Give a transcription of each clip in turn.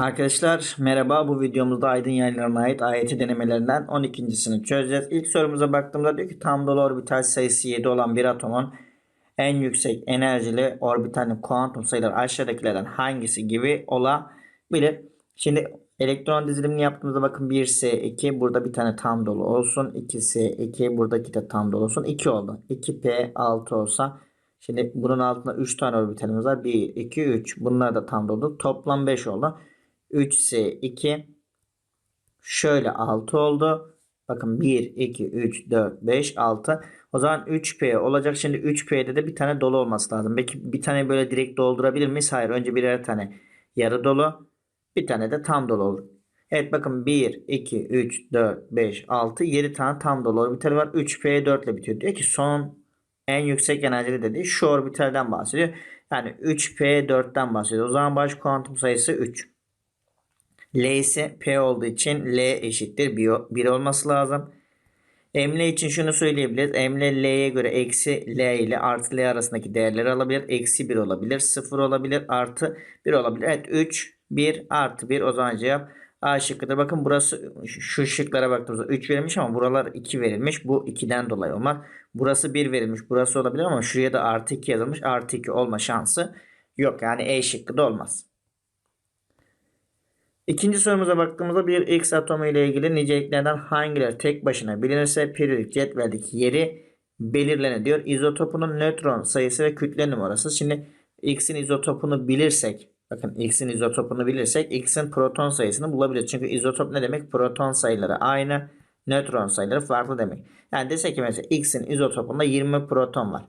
Arkadaşlar merhaba bu videomuzda Aydın yayınlarına ait AYT denemelerinden 12.sini çözeceğiz. İlk sorumuza baktığımda diyor ki tam dolu orbital sayısı 7 olan bir atomun en yüksek enerjili orbitalin kuantum sayıları aşağıdakilerden hangisi gibi olabilir. Şimdi elektron dizilimini yaptığımızda bakın 1S2 burada bir tane tam dolu olsun. 2S2 buradaki de tam dolu olsun. 2 oldu. 2P6 olsa Şimdi bunun altında 3 tane orbitalimiz var. 1, 2, 3. Bunlar da tam dolu. Toplam 5 oldu. 3S2 şöyle 6 oldu. Bakın 1, 2, 3, 4, 5, 6. O zaman 3P olacak. Şimdi 3P'de de bir tane dolu olması lazım. Peki bir tane böyle direkt doldurabilir miyiz? Hayır. Önce birer tane yarı dolu. Bir tane de tam dolu olur. Evet bakın 1, 2, 3, 4, 5, 6, 7 tane tam dolu orbital var. 3P 4 ile bitiyor. Diyor ki son en yüksek enerjili dediği şu orbitalden bahsediyor. Yani 3P4'ten bahsediyor. O zaman baş kuantum sayısı 3. L ise P olduğu için L eşittir 1 olması lazım. Emle için şunu söyleyebiliriz. Emle L'ye göre eksi L ile artı L arasındaki değerleri alabilir. Eksi 1 olabilir. 0 olabilir. Artı 1 olabilir. Evet 3, 1 artı 1 o zaman cevap A şıkkıdır. Bakın burası şu şıklara baktığımızda 3 verilmiş ama buralar 2 verilmiş. Bu 2'den dolayı olmaz. Burası 1 verilmiş. Burası olabilir ama şuraya da artı 2 yazılmış. Artı 2 olma şansı yok. Yani E şıkkı da olmaz. İkinci sorumuza baktığımızda bir X atomu ile ilgili niceliklerden hangileri tek başına bilinirse periyodik cetveldeki yeri belirlenir diyor. İzotopunun nötron sayısı ve kütle numarası. Şimdi X'in izotopunu bilirsek bakın X'in izotopunu bilirsek X'in proton sayısını bulabiliriz. Çünkü izotop ne demek? Proton sayıları aynı, nötron sayıları farklı demek. Yani desek ki mesela X'in izotopunda 20 proton var.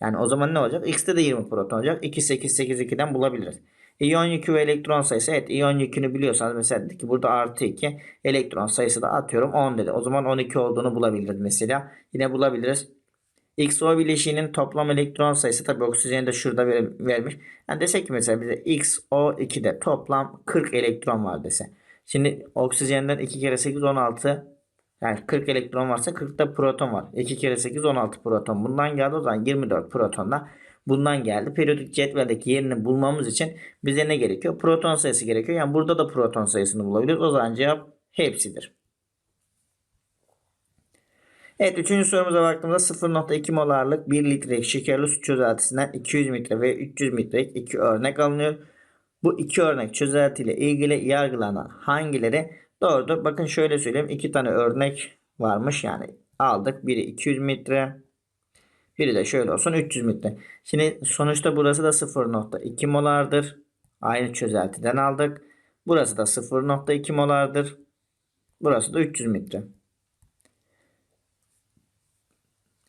Yani o zaman ne olacak? X'te de 20 proton olacak. 2, 8, 8, 2'den bulabiliriz. İyon yükü ve elektron sayısı. Evet iyon yükünü biliyorsanız mesela dedi ki burada artı 2 elektron sayısı da atıyorum 10 dedi. O zaman 12 olduğunu bulabiliriz mesela. Yine bulabiliriz. XO bileşiğinin toplam elektron sayısı tabi oksijeni de şurada ver, vermiş. Yani desek ki mesela bize XO2'de toplam 40 elektron var dese. Şimdi oksijenden 2 kere 8 16 yani 40 elektron varsa 40 da proton var. 2 kere 8 16 proton. Bundan geldi o zaman 24 protonda bundan geldi. Periyodik cetveldeki yerini bulmamız için bize ne gerekiyor? Proton sayısı gerekiyor. Yani burada da proton sayısını bulabiliriz. O zaman cevap hepsidir. Evet üçüncü sorumuza baktığımızda 0.2 molarlık 1 litrelik şekerli su çözeltisinden 200 metre ve 300 metrelik iki örnek alınıyor. Bu iki örnek çözelti ile ilgili yargılanan hangileri doğrudur? Bakın şöyle söyleyeyim. iki tane örnek varmış yani aldık. Biri 200 metre biri de şöyle olsun 300 metre. Şimdi sonuçta burası da 0.2 molardır. Aynı çözeltiden aldık. Burası da 0.2 molardır. Burası da 300 metre.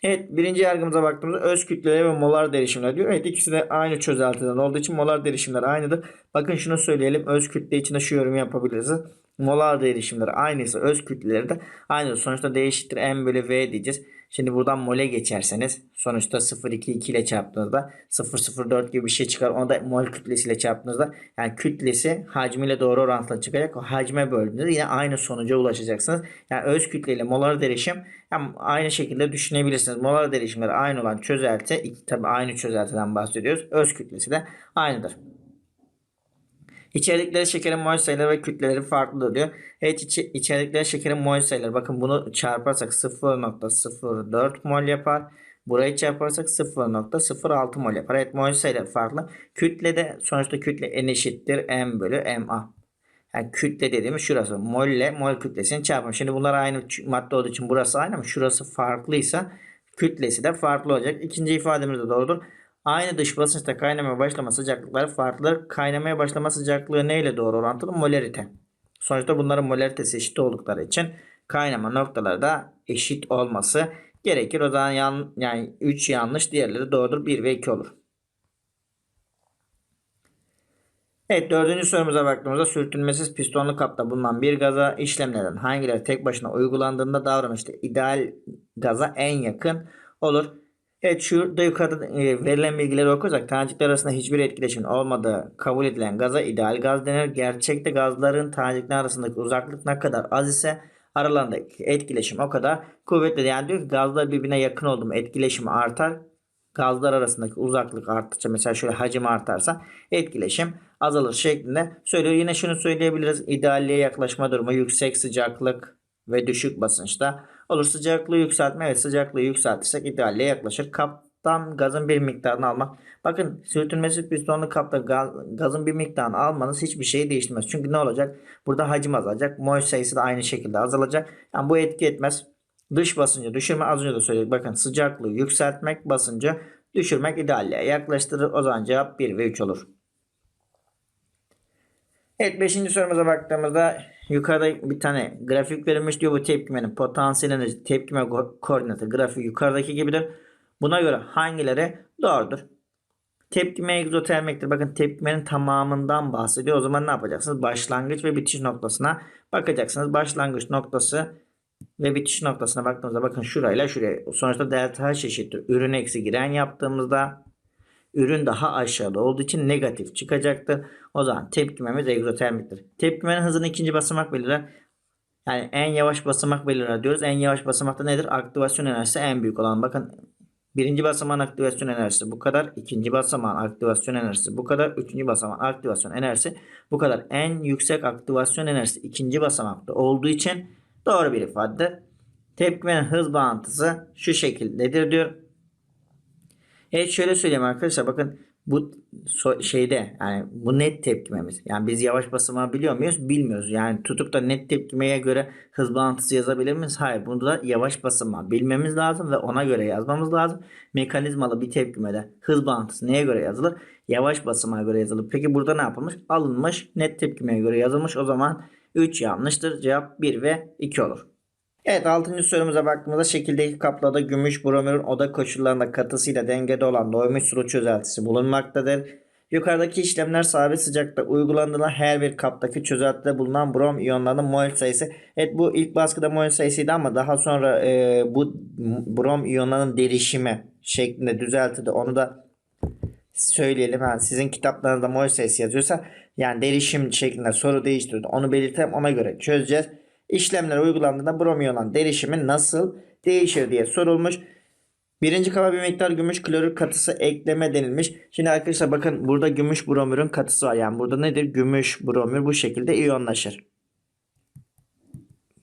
Evet birinci yargımıza baktığımızda öz kütleleri ve molar derişimler diyor. Evet ikisi de aynı çözeltiden olduğu için molar derişimler aynıdır. Bakın şunu söyleyelim. Öz kütle içinde şu yorumu yapabiliriz. Molar derişimleri aynıysa öz kütleleri de aynı. Sonuçta D eşittir M bölü V diyeceğiz. Şimdi buradan mole geçerseniz sonuçta 0,2 ile çarptığınızda 0,04 gibi bir şey çıkar. Onu da mol kütlesiyle çarptığınızda yani kütlesi hacmiyle doğru orantılı çıkacak. O hacme böldüğünüzde yine aynı sonuca ulaşacaksınız. Yani öz kütle ile molar derişim yani aynı şekilde düşünebilirsiniz. Molar derişimleri aynı olan çözelti tabi aynı çözeltiden bahsediyoruz. Öz kütlesi de aynıdır. İçerdikleri şekerin mol sayıları ve kütleleri farklıdır diyor. Evet içi, içerdikleri şekerin mol sayıları bakın bunu çarparsak 0.04 mol yapar. Burayı çarparsak 0.06 mol yapar. Evet mol sayıları farklı. Kütlede sonuçta kütle en eşittir m bölü ma. Yani kütle dediğimiz şurası. Mol ile mol kütlesini çarpım. Şimdi bunlar aynı madde olduğu için burası aynı ama şurası farklıysa kütlesi de farklı olacak. İkinci ifademiz de doğrudur. Aynı dış basınçta kaynamaya başlama sıcaklıkları farklıdır. Kaynamaya başlama sıcaklığı neyle doğru orantılı? Molarite. Sonuçta bunların molaritesi eşit oldukları için kaynama noktaları da eşit olması gerekir. O zaman yan, yani 3 yanlış diğerleri doğrudur. 1 ve 2 olur. Evet dördüncü sorumuza baktığımızda sürtünmesiz pistonlu kapta bulunan bir gaza işlemlerden hangileri tek başına uygulandığında davranışta ideal gaza en yakın olur. Evet şurada yukarıda e, verilen bilgileri okursak tanecikler arasında hiçbir etkileşimin olmadığı kabul edilen gaza ideal gaz denir. Gerçekte gazların tanecikler arasındaki uzaklık ne kadar az ise aralarındaki etkileşim o kadar kuvvetli. Yani diyor ki gazlar birbirine yakın oldu mu etkileşimi artar. gazlar arasındaki uzaklık arttıkça mesela şöyle hacim artarsa etkileşim azalır şeklinde söylüyor. Yine şunu söyleyebiliriz. İdealliğe yaklaşma durumu yüksek sıcaklık ve düşük basınçta olur. Sıcaklığı yükseltme evet sıcaklığı yükseltirsek idealliğe yaklaşır. Kaptan gazın bir miktarını almak. Bakın sürtünmesiz pistonlu kapta gaz- gazın bir miktarını almanız hiçbir şeyi değiştirmez. Çünkü ne olacak? Burada hacim azalacak. Mol sayısı da aynı şekilde azalacak. Yani bu etki etmez. Dış basıncı düşürme az önce de söyledik. Bakın sıcaklığı yükseltmek basıncı düşürmek idealliğe yaklaştırır. O zaman cevap 1 ve 3 olur. Evet 5. sorumuza baktığımızda yukarıda bir tane grafik verilmiş diyor. Bu tepkimenin potansiyel enerji tepkime ko- koordinatı grafiği yukarıdaki gibidir. Buna göre hangileri doğrudur? Tepkime egzotermiktir. Bakın tepkimenin tamamından bahsediyor. O zaman ne yapacaksınız? Başlangıç ve bitiş noktasına bakacaksınız. Başlangıç noktası ve bitiş noktasına baktığımızda bakın şurayla şuraya. Sonuçta delta H eşittir. Ürün eksi giren yaptığımızda ürün daha aşağıda olduğu için negatif çıkacaktır. O zaman tepkimemiz egzotermiktir. Tepkimenin hızını ikinci basamak belirler. Yani en yavaş basamak belirler diyoruz. En yavaş basamakta nedir? Aktivasyon enerjisi en büyük olan. Bakın birinci basamağın aktivasyon enerjisi bu kadar. ikinci basamağın aktivasyon enerjisi bu kadar. Üçüncü basamağın aktivasyon enerjisi bu kadar. En yüksek aktivasyon enerjisi ikinci basamakta olduğu için doğru bir ifadedir. Tepkimenin hız bağıntısı şu şekildedir diyor. Evet şöyle söyleyeyim arkadaşlar bakın bu şeyde yani bu net tepkimemiz. Yani biz yavaş basamağı biliyor muyuz? Bilmiyoruz. Yani tutup da net tepkimeye göre hız bağıntısı yazabilir miyiz? Hayır. Bunu da yavaş basamağı bilmemiz lazım ve ona göre yazmamız lazım. Mekanizmalı bir tepkimede hız bağıntısı neye göre yazılır? Yavaş basamağa göre yazılır. Peki burada ne yapılmış? Alınmış net tepkimeye göre yazılmış. O zaman 3 yanlıştır. Cevap 1 ve 2 olur. Evet 6. sorumuza baktığımızda şekildeki kaplada gümüş bromürün oda koşullarında katısıyla dengede olan doymuş sulu çözeltisi bulunmaktadır. Yukarıdaki işlemler sabit sıcakta uygulandığında her bir kaptaki çözeltide bulunan brom iyonlarının mol sayısı. Evet bu ilk baskıda mol sayısıydı ama daha sonra e, bu brom iyonlarının derişimi şeklinde düzeltildi. Onu da söyleyelim. Ha, sizin kitaplarınızda mol sayısı yazıyorsa yani derişim şeklinde soru değiştirdi. Onu belirtelim ona göre çözeceğiz. İşlemler uygulandığında brom iyonan derişimi nasıl değişir diye sorulmuş. Birinci kaba bir miktar gümüş klorür katısı ekleme denilmiş. Şimdi arkadaşlar bakın burada gümüş bromürün katısı var. Yani burada nedir? Gümüş bromür bu şekilde iyonlaşır.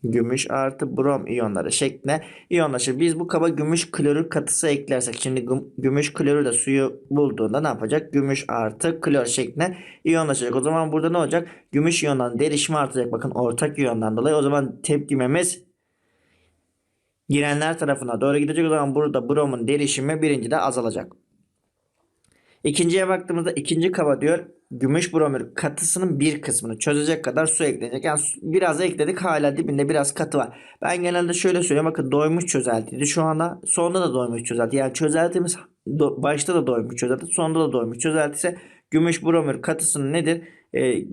Gümüş artı brom iyonları şeklinde iyonlaşır. Biz bu kaba gümüş klorür katısı eklersek şimdi güm- gümüş klorür de suyu bulduğunda ne yapacak? Gümüş artı klor şeklinde iyonlaşacak. O zaman burada ne olacak? Gümüş iyondan derişimi artacak. Bakın ortak iyondan dolayı o zaman tepkimemiz girenler tarafına doğru gidecek. O zaman burada bromun derişimi birincide azalacak. İkinciye baktığımızda ikinci kaba diyor gümüş bromür katısının bir kısmını çözecek kadar su ekleyecek. Yani biraz ekledik hala dibinde biraz katı var. Ben genelde şöyle söylüyorum bakın doymuş çözeltiydi. Şu anda sonunda da doymuş çözelti. Yani çözeltimiz do- başta da doymuş çözelti sonunda da doymuş çözelti ise gümüş bromür katısının nedir? Ee,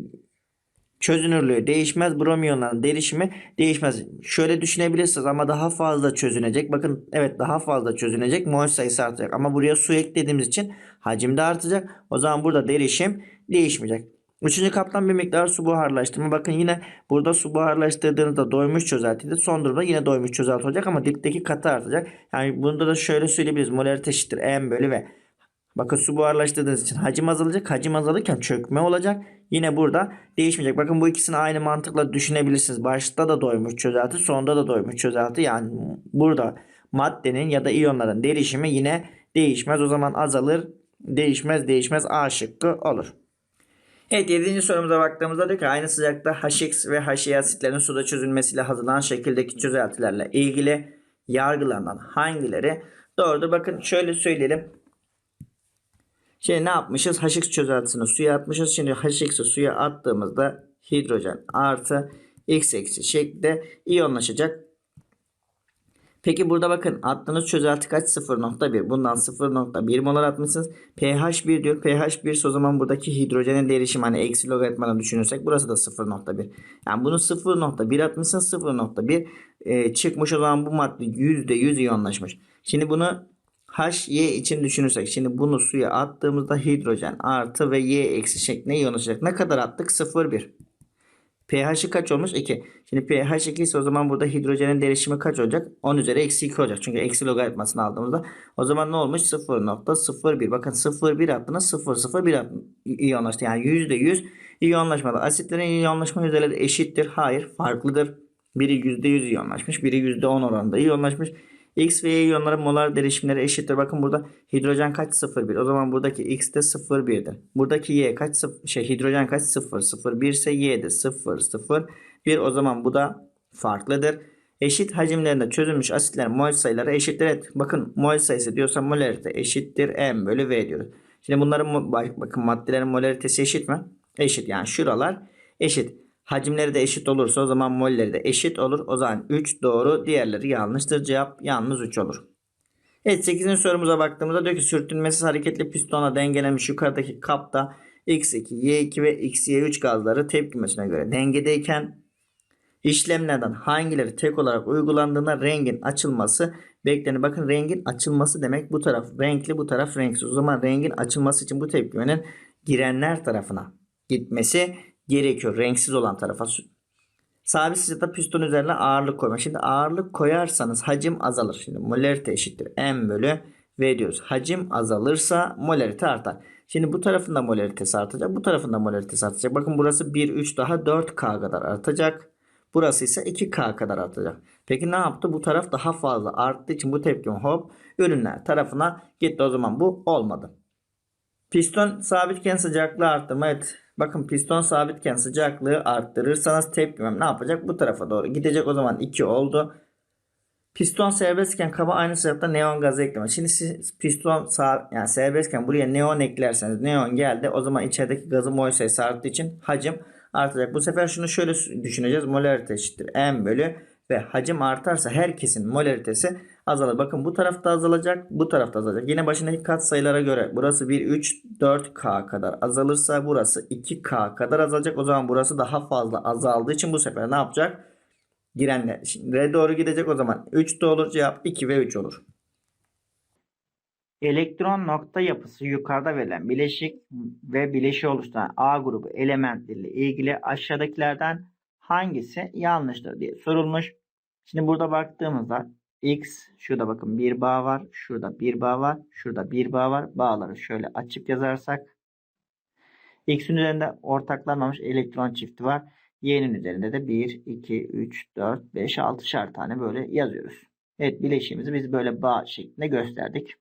çözünürlüğü değişmez. Bromiyonların derişimi değişmez. Şöyle düşünebilirsiniz ama daha fazla çözünecek. Bakın evet daha fazla çözünecek. Mol sayısı artacak. Ama buraya su eklediğimiz için hacim de artacak. O zaman burada derişim değişmeyecek. Üçüncü kaptan bir miktar su buharlaştırma. Bakın yine burada su buharlaştırdığınızda doymuş çözeltiydi. Son durumda yine doymuş çözelti olacak ama dipteki katı artacak. Yani bunda da şöyle söyleyebiliriz. Molarite eşittir M bölü V. Bakın su buharlaştırdığınız için hacim azalacak. Hacim azalırken çökme olacak. Yine burada değişmeyecek. Bakın bu ikisini aynı mantıkla düşünebilirsiniz. Başta da doymuş çözelti, sonda da doymuş çözelti. Yani burada maddenin ya da iyonların derişimi yine değişmez. O zaman azalır, değişmez, değişmez A şıkkı olur. Evet 7. sorumuza baktığımızda diyor ki aynı sıcakta HX ve HY asitlerin suda çözülmesiyle hazırlanan şekildeki çözeltilerle ilgili yargılanan hangileri doğrudur? Bakın şöyle söyleyelim. Şimdi ne yapmışız? HX çözeltisini suya atmışız. Şimdi HX'i suya attığımızda hidrojen artı X eksi şeklinde iyonlaşacak. Peki burada bakın attığınız çözelti kaç? 0.1. Bundan 0.1 molar atmışsınız. pH 1 diyor. pH 1 ise o zaman buradaki hidrojenin derişimi hani eksi logaritmadan düşünürsek burası da 0.1. Yani bunu 0.1 atmışsınız 0.1 e, çıkmış o zaman bu madde %100 iyonlaşmış. Şimdi bunu HY için düşünürsek şimdi bunu suya attığımızda hidrojen artı ve Y eksi şeklinde iyonlaşacak. Ne kadar attık? 0,1. pH'i kaç olmuş? 2. Şimdi pH 2 ise o zaman burada hidrojenin derişimi kaç olacak? 10 üzeri eksi 2 olacak. Çünkü eksi logaritmasını aldığımızda. O zaman ne olmuş? 0.01. Bakın 0.1 attığında 0.01 iyonlaştı. Yani %100 iyonlaşmadı. Asitlerin iyonlaşma yüzdeleri eşittir. Hayır farklıdır. Biri %100 iyonlaşmış. Biri %10 oranında iyonlaşmış. X ve Y iyonların molar derişimleri eşittir. Bakın burada hidrojen kaç 0,1. O zaman buradaki X de 0,1'dir. Buradaki Y kaç 0, şey hidrojen kaç 0, 0,1 ise Y de 0, 0, 1. O zaman bu da farklıdır. Eşit hacimlerinde çözülmüş asitlerin mol sayıları eşittir. Evet, bakın mol sayısı diyorsa molarite eşittir M bölü V diyoruz. Şimdi bunların bakın maddelerin molaritesi eşit mi? Eşit. Yani şuralar eşit. Hacimleri de eşit olursa o zaman molleri de eşit olur. O zaman 3 doğru. Diğerleri yanlıştır. Cevap yalnız 3 olur. Evet 8. sorumuza baktığımızda diyor ki sürtünmesiz hareketli pistona dengelenmiş yukarıdaki kapta X2, Y2 ve XY3 gazları tepkimesine göre dengedeyken işlemlerden hangileri tek olarak uygulandığında rengin açılması beklenir. Bakın rengin açılması demek bu taraf renkli bu taraf renksiz. O zaman rengin açılması için bu tepkimenin girenler tarafına gitmesi gerekiyor. Renksiz olan tarafa. Sabit sıcakta piston üzerine ağırlık koyma. Şimdi ağırlık koyarsanız hacim azalır. Şimdi molarite eşittir. M bölü V diyoruz. Hacim azalırsa molarite artar. Şimdi bu tarafında molaritesi artacak. Bu tarafında molaritesi artacak. Bakın burası 1, 3 daha 4K kadar artacak. Burası ise 2K kadar artacak. Peki ne yaptı? Bu taraf daha fazla arttığı için bu tepkim hop ürünler tarafına gitti. O zaman bu olmadı. Piston sabitken sıcaklığı arttırma. Evet Bakın piston sabitken sıcaklığı arttırırsanız tepkimem ne yapacak? Bu tarafa doğru gidecek. O zaman 2 oldu. Piston serbestken kaba aynı sıcaklıkta neon gazı ekleme. Şimdi siz piston sağ, yani serbestken buraya neon eklerseniz neon geldi. O zaman içerideki gazın mol sayısı arttığı için hacim artacak. Bu sefer şunu şöyle düşüneceğiz. Molarite eşittir M bölü ve hacim artarsa herkesin molaritesi azalır. Bakın bu tarafta azalacak, bu tarafta azalacak. Yine başındaki kat sayılara göre burası 1, 3, 4K kadar azalırsa burası 2K kadar azalacak. O zaman burası daha fazla azaldığı için bu sefer ne yapacak? Girenler. Şimdi R doğru gidecek o zaman 3 de olur. Cevap 2 ve 3 olur. Elektron nokta yapısı yukarıda verilen bileşik ve bileşiği oluşturan A grubu elementleriyle ilgili aşağıdakilerden hangisi yanlıştır diye sorulmuş. Şimdi burada baktığımızda X şurada bakın bir bağ var. Şurada bir bağ var. Şurada bir bağ var. Bağları şöyle açık yazarsak. X'in üzerinde ortaklanmamış elektron çifti var. Y'nin üzerinde de 1, 2, 3, 4, 5, 6'şar tane böyle yazıyoruz. Evet bileşiğimizi biz böyle bağ şeklinde gösterdik.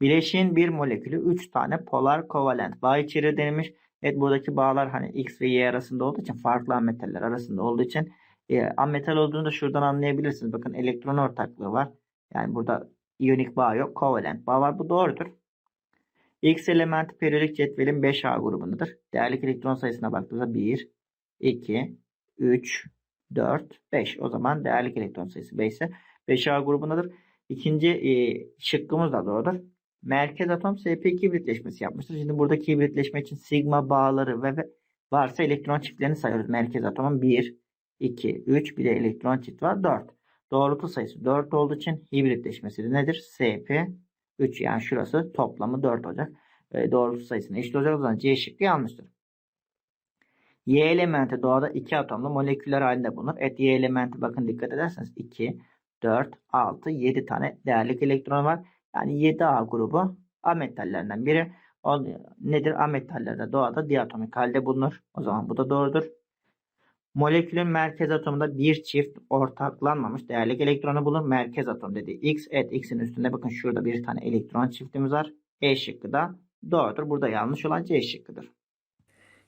Bileşiğin bir molekülü 3 tane polar kovalent bağ içerir denilmiş. Evet buradaki bağlar hani X ve Y arasında olduğu için farklı metaller arasında olduğu için e, ametal olduğunu da şuradan anlayabilirsiniz. Bakın elektron ortaklığı var. Yani burada iyonik bağ yok. Kovalent bağ var. Bu doğrudur. X elementi periyodik cetvelin 5A grubundadır. Değerli elektron sayısına baktığımızda 1, 2, 3, 4, 5. O zaman değerli elektron sayısı 5 ise 5A grubundadır. İkinci e, şıkkımız da doğrudur. Merkez atom sp2 hibritleşmesi yapmıştır. Şimdi buradaki hibritleşme için sigma bağları ve varsa elektron çiftlerini sayıyoruz. Merkez atomun 1, 2, 3 bir de elektron çift var 4. Doğrultu sayısı 4 olduğu için hibritleşmesi de nedir? SP 3 yani şurası toplamı 4 olacak. E, doğrultu sayısına eşit olacak. O zaman C şıkkı yanlıştır. Y elementi doğada 2 atomlu moleküller halinde bulunur. Evet Y elementi bakın dikkat ederseniz 2, 4, 6, 7 tane değerli elektron var. Yani 7A grubu A metallerinden biri. O nedir? A metallerde doğada diatomik halde bulunur. O zaman bu da doğrudur. Molekülün merkez atomunda bir çift ortaklanmamış değerlik elektronu bulur. Merkez atom dedi. X, evet X'in üstünde bakın şurada bir tane elektron çiftimiz var. E şıkkı da doğrudur. Burada yanlış olan C şıkkıdır.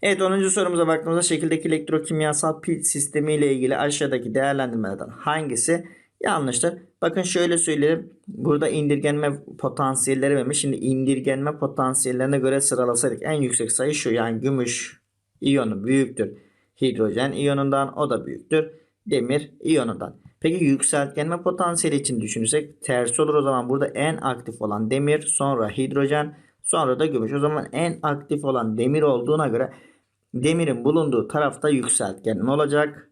Evet 10. sorumuza baktığımızda şekildeki elektrokimyasal pil sistemi ile ilgili aşağıdaki değerlendirmelerden hangisi yanlıştır? Bakın şöyle söyleyelim. Burada indirgenme potansiyelleri vermiş. Şimdi indirgenme potansiyellerine göre sıralasaydık en yüksek sayı şu. Yani gümüş iyonu büyüktür hidrojen iyonundan o da büyüktür. Demir iyonundan. Peki yükseltgenme potansiyeli için düşünürsek tersi olur o zaman burada en aktif olan demir sonra hidrojen sonra da gümüş. O zaman en aktif olan demir olduğuna göre demirin bulunduğu tarafta yükseltgenme olacak.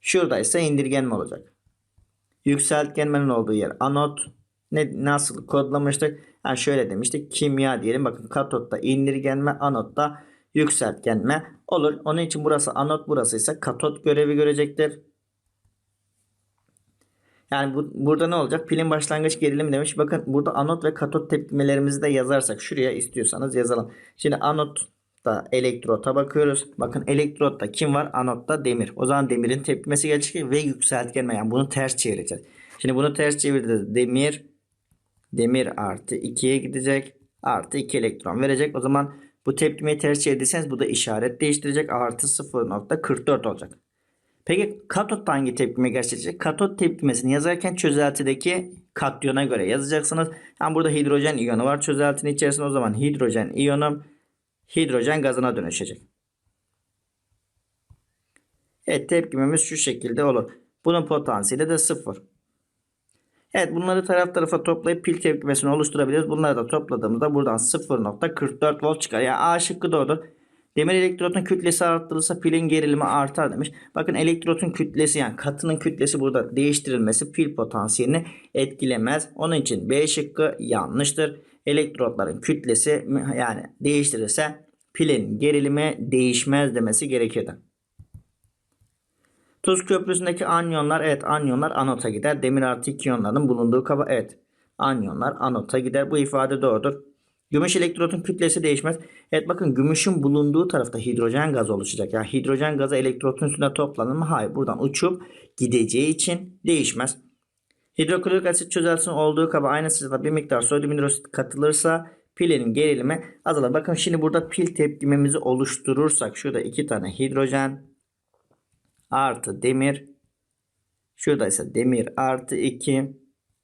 Şurada ise indirgenme olacak. Yükseltgenmenin olduğu yer anot. Ne, nasıl kodlamıştık? Yani şöyle demiştik. Kimya diyelim. Bakın katotta indirgenme, anotta yükseltgenme olur. Onun için burası anot burası ise katot görevi görecektir. Yani bu, burada ne olacak? Pilin başlangıç gerilimi demiş. Bakın burada anot ve katot tepkimelerimizi de yazarsak şuraya istiyorsanız yazalım. Şimdi anotta elektrota bakıyoruz. Bakın elektrotta kim var? Anotta demir. O zaman demirin tepkimesi gelecek ve yükseltgenme. Yani bunu ters çevireceğiz. Şimdi bunu ters çevirdiğinde demir demir artı 2'ye gidecek. Artı 2 elektron verecek. O zaman bu tepkimeyi ters çevirirseniz bu da işaret değiştirecek. Artı 0.44 olacak. Peki katotta hangi tepkime gerçekleşecek? Katot tepkimesini yazarken çözeltideki katyona göre yazacaksınız. Yani burada hidrojen iyonu var çözeltinin içerisinde. O zaman hidrojen iyonu hidrojen gazına dönüşecek. Evet tepkimemiz şu şekilde olur. Bunun potansiyeli de 0. Evet bunları taraf tarafa toplayıp pil tepkimesini oluşturabiliriz. Bunları da topladığımızda buradan 0.44 volt çıkar. Yani A şıkkı doğrudur. Demir elektrotun kütlesi arttırılırsa pilin gerilimi artar demiş. Bakın elektrotun kütlesi yani katının kütlesi burada değiştirilmesi pil potansiyelini etkilemez. Onun için B şıkkı yanlıştır. Elektrotların kütlesi yani değiştirirse pilin gerilimi değişmez demesi gerekirdi. Tuz köprüsündeki anyonlar evet anyonlar anota gider. Demir artı iki iyonların bulunduğu kaba evet anyonlar anota gider. Bu ifade doğrudur. Gümüş elektrotun kütlesi değişmez. Evet bakın gümüşün bulunduğu tarafta hidrojen gazı oluşacak. Yani hidrojen gazı elektrotun üstünde toplanır mı? Hayır. Buradan uçup gideceği için değişmez. Hidroklorik asit çözeltisinin olduğu kaba aynı sırada bir miktar sodyum hidrosit katılırsa pilin gerilimi azalır. Bakın şimdi burada pil tepkimemizi oluşturursak şurada iki tane hidrojen artı demir şurada ise demir artı 2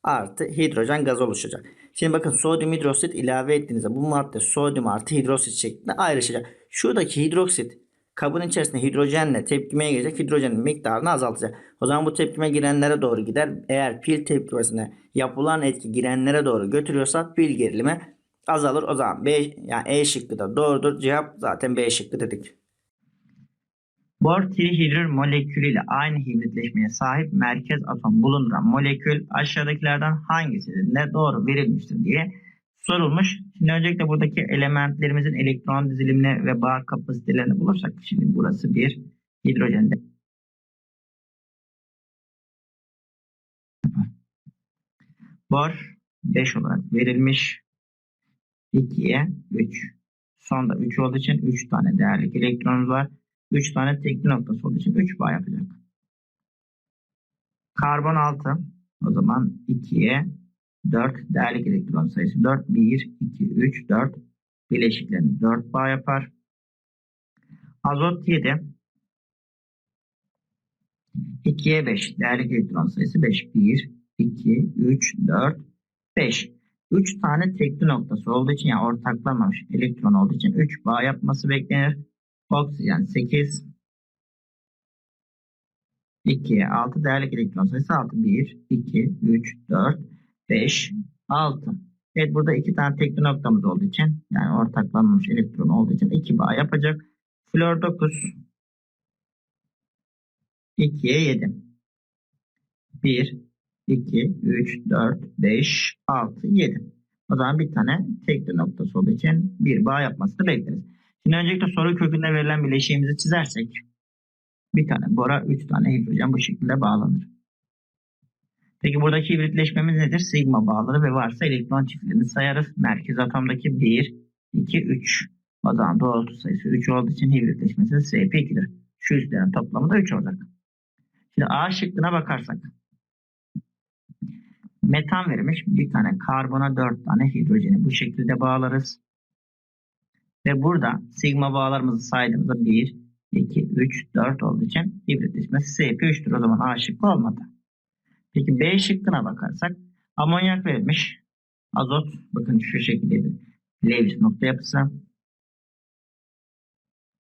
artı hidrojen gaz oluşacak. Şimdi bakın sodyum hidrosit ilave ettiğinizde bu madde sodyum artı hidrosit şeklinde ayrışacak. Şuradaki hidroksit kabın içerisinde hidrojenle tepkimeye girecek. Hidrojenin miktarını azaltacak. O zaman bu tepkime girenlere doğru gider. Eğer pil tepkimesine yapılan etki girenlere doğru götürüyorsa pil gerilimi azalır. O zaman B yani E şıkkı da doğrudur. Cevap zaten B şıkkı dedik. Bor trihidrür molekülüyle aynı hibritleşmeye sahip merkez atom bulunduran molekül aşağıdakilerden hangisidir? Ne doğru verilmiştir diye sorulmuş. Şimdi öncelikle buradaki elementlerimizin elektron dizilimini ve bağ kapasitelerini bulursak şimdi burası bir hidrojende. Bor 5 olarak verilmiş. 2'ye 3. Sonda 3 olduğu için 3 tane değerli elektronumuz var. 3 tane tekli noktası olduğu için 3 bağ yapacak. Karbon 6 o zaman 2'ye 4 değerli elektron sayısı 4 1 2 3 4 bileşiklerini 4 bağ yapar. Azot 7 2'ye 5 değerli elektron sayısı 5 1 2 3 4 5 3 tane tekli noktası olduğu için yani ortaklanmamış elektron olduğu için 3 bağ yapması beklenir. Oksijen 8. 2, 6 değerli elektron sayısı 6. 1, 2, 3, 4, 5, 6. Evet burada iki tane tekli noktamız olduğu için yani ortaklanmamış elektron olduğu için 2 bağ yapacak. Flor 9. 2'ye 7. 1, 2, 3, 4, 5, 6, 7. O zaman bir tane tekli noktası olduğu için bir bağ yapmasını bekleriz. Şimdi öncelikle soru kökünde verilen bileşiğimizi çizersek bir tane bora, üç tane hidrojen bu şekilde bağlanır. Peki buradaki hibritleşmemiz nedir? Sigma bağları ve varsa elektron çiftlerini sayarız. Merkez atomdaki 1, 2, 3. O zaman doğrultu sayısı 3 olduğu için hibritleşmesi SP2'dir. Şu üstlerin toplamı da 3 olacak. Şimdi A şıkkına bakarsak. Metan verilmiş. Bir tane karbona 4 tane hidrojeni bu şekilde bağlarız. Ve burada sigma bağlarımızı saydığımızda 1, 2, 3, 4 olduğu için hibritleşmesi SP3'tür. O zaman A şıkkı olmadı. Peki B şıkkına bakarsak amonyak verilmiş. Azot bakın şu şekilde Lewis nokta yapısı.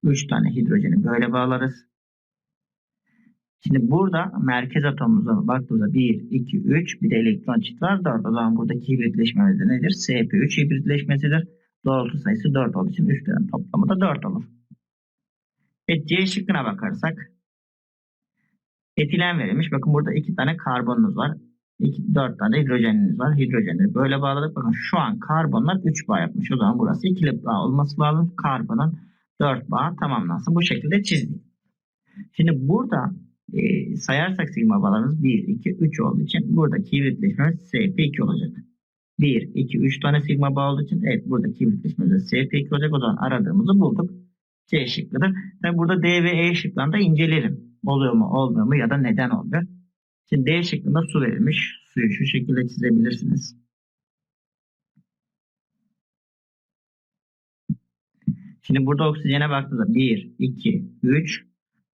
3 tane hidrojeni böyle bağlarız. Şimdi burada merkez atomumuza baktığımızda 1, 2, 3 bir de elektron çift var 4. O zaman buradaki hibritleşmemiz de nedir? SP3 hibritleşmesidir. Doğrultu sayısı 4 olduğu için üstlerin toplamı da 4 olur. Evet C şıkkına bakarsak etilen verilmiş. Bakın burada 2 tane karbonunuz var. 2, 4 tane hidrojeniniz var. Hidrojenleri böyle bağladık. Bakın şu an karbonlar 3 bağ yapmış. O zaman burası ikili bağ olması lazım. Karbonun 4 bağ tamamlansın. Bu şekilde çizdik. Şimdi burada e, sayarsak sigma bağlarımız 1, 2, 3 olduğu için buradaki hibritleşmemiz SP2 olacak. 1, 2, 3 tane sigma bağ olduğu için evet buradaki hibritleşmemiz SP2 olacak. O zaman aradığımızı bulduk. C şıkkıdır. Tabi burada D ve E şıklarını da inceleyelim. Oluyor mu olmuyor mu ya da neden oluyor. Şimdi D şıkkında su verilmiş. Suyu şu şekilde çizebilirsiniz. Şimdi burada oksijene baktığımızda 1, 2, 3,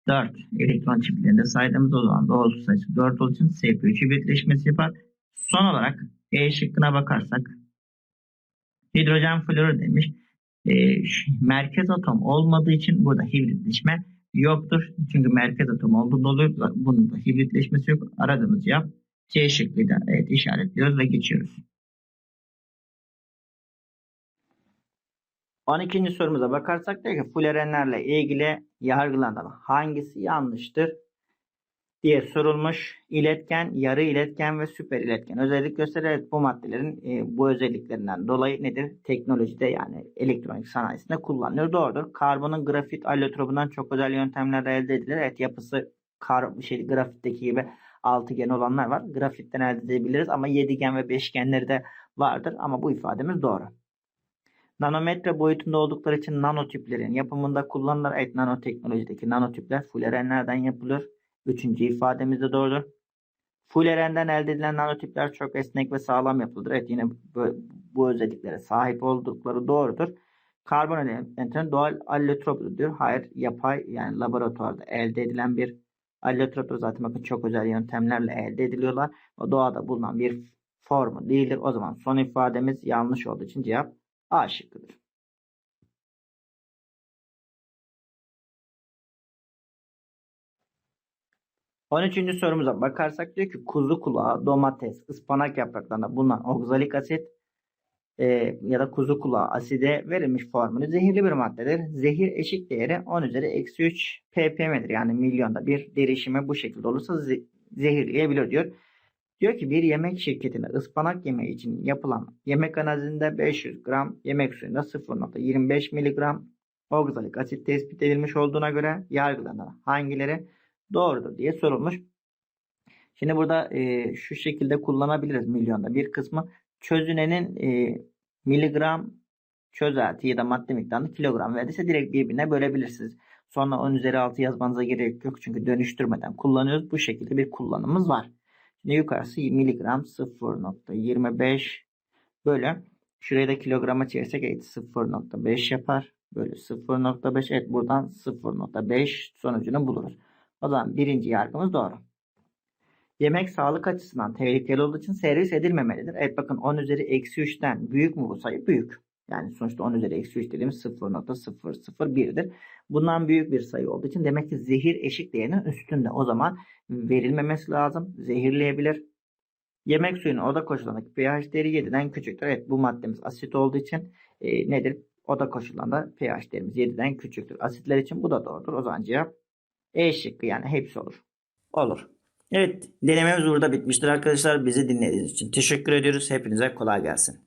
4 elektron çiftlerinde saydığımız o zaman doğrusu sayısı 4 olduğu için SP3 birleşmesi yapar. Son olarak E şıkkına bakarsak hidrojen florür demiş. E, merkez atom olmadığı için burada hibritleşme yoktur. Çünkü merkez atom olduğunda oluyor. Bunun da hibritleşmesi yok. Aradığımız cevap C şıkkıyla evet, işaretliyoruz ve geçiyoruz. 12. sorumuza bakarsak diyor ki fulerenlerle ilgili yargılanan hangisi yanlıştır diye sorulmuş. İletken, yarı iletken ve süper iletken özellik göstererek bu maddelerin e, bu özelliklerinden dolayı nedir? Teknolojide yani elektronik sanayisinde kullanılıyor. Doğrudur. Karbonun grafit allotropundan çok özel yöntemlerle elde edilir. Evet yapısı kar, şey, grafitteki gibi altıgen olanlar var. Grafitten elde edebiliriz ama yedigen ve beşgenleri de vardır. Ama bu ifademiz doğru. Nanometre boyutunda oldukları için nanotiplerin yapımında kullanılır. Evet nanoteknolojideki nanotipler fulerenlerden yapılır. Üçüncü ifademiz de doğrudur. Fulerenden elde edilen nanotipler çok esnek ve sağlam yapılıdır. Evet yine bu, bu özelliklere sahip oldukları doğrudur. Karbon elementinin doğal allotropudur. Hayır yapay yani laboratuvarda elde edilen bir allotroptur. Zaten bakın çok özel yöntemlerle elde ediliyorlar. O doğada bulunan bir formu değildir. O zaman son ifademiz yanlış olduğu için cevap A şıkkıdır. On üçüncü sorumuza bakarsak diyor ki kuzu kulağı, domates, ıspanak yapraklarında bulunan oksalik asit e, ya da kuzu kulağı aside verilmiş formülü zehirli bir maddedir. Zehir eşik değeri 10 üzeri eksi 3 ppm'dir. Yani milyonda bir derişimi bu şekilde olursa zehirleyebilir diyor. Diyor ki bir yemek şirketinde ıspanak yemeği için yapılan yemek analizinde 500 gram yemek suyunda 0.25 miligram oksalik asit tespit edilmiş olduğuna göre yargılanan hangileri doğrudur diye sorulmuş. Şimdi burada e, şu şekilde kullanabiliriz milyonda bir kısmı çözünenin e, miligram çözelti ya da madde miktarını kilogram verdiyse direkt birbirine bölebilirsiniz. Sonra 10 üzeri 6 yazmanıza gerek yok çünkü dönüştürmeden kullanıyoruz. Bu şekilde bir kullanımımız var. Ne yukarısı miligram 0.25 bölü. Şuraya da kilograma çevirsek evet 0.5 yapar. Bölü 0.5 evet buradan 0.5 sonucunu buluruz. O zaman birinci yargımız doğru. Yemek sağlık açısından tehlikeli olduğu için servis edilmemelidir. Evet bakın 10 üzeri eksi 3'ten büyük mü bu sayı? Büyük. Yani sonuçta 10 üzeri eksi 3 dediğimiz 0.001'dir. Bundan büyük bir sayı olduğu için demek ki zehir eşik değerinin üstünde. O zaman verilmemesi lazım. Zehirleyebilir. Yemek suyunun oda koşullarındaki pH değeri 7'den küçüktür. Evet bu maddemiz asit olduğu için e, nedir? Oda koşullarında pH değerimiz 7'den küçüktür. Asitler için bu da doğrudur. O zaman cevap E şıkkı yani hepsi olur. Olur. Evet denememiz burada bitmiştir arkadaşlar. Bizi dinlediğiniz için teşekkür ediyoruz. Hepinize kolay gelsin.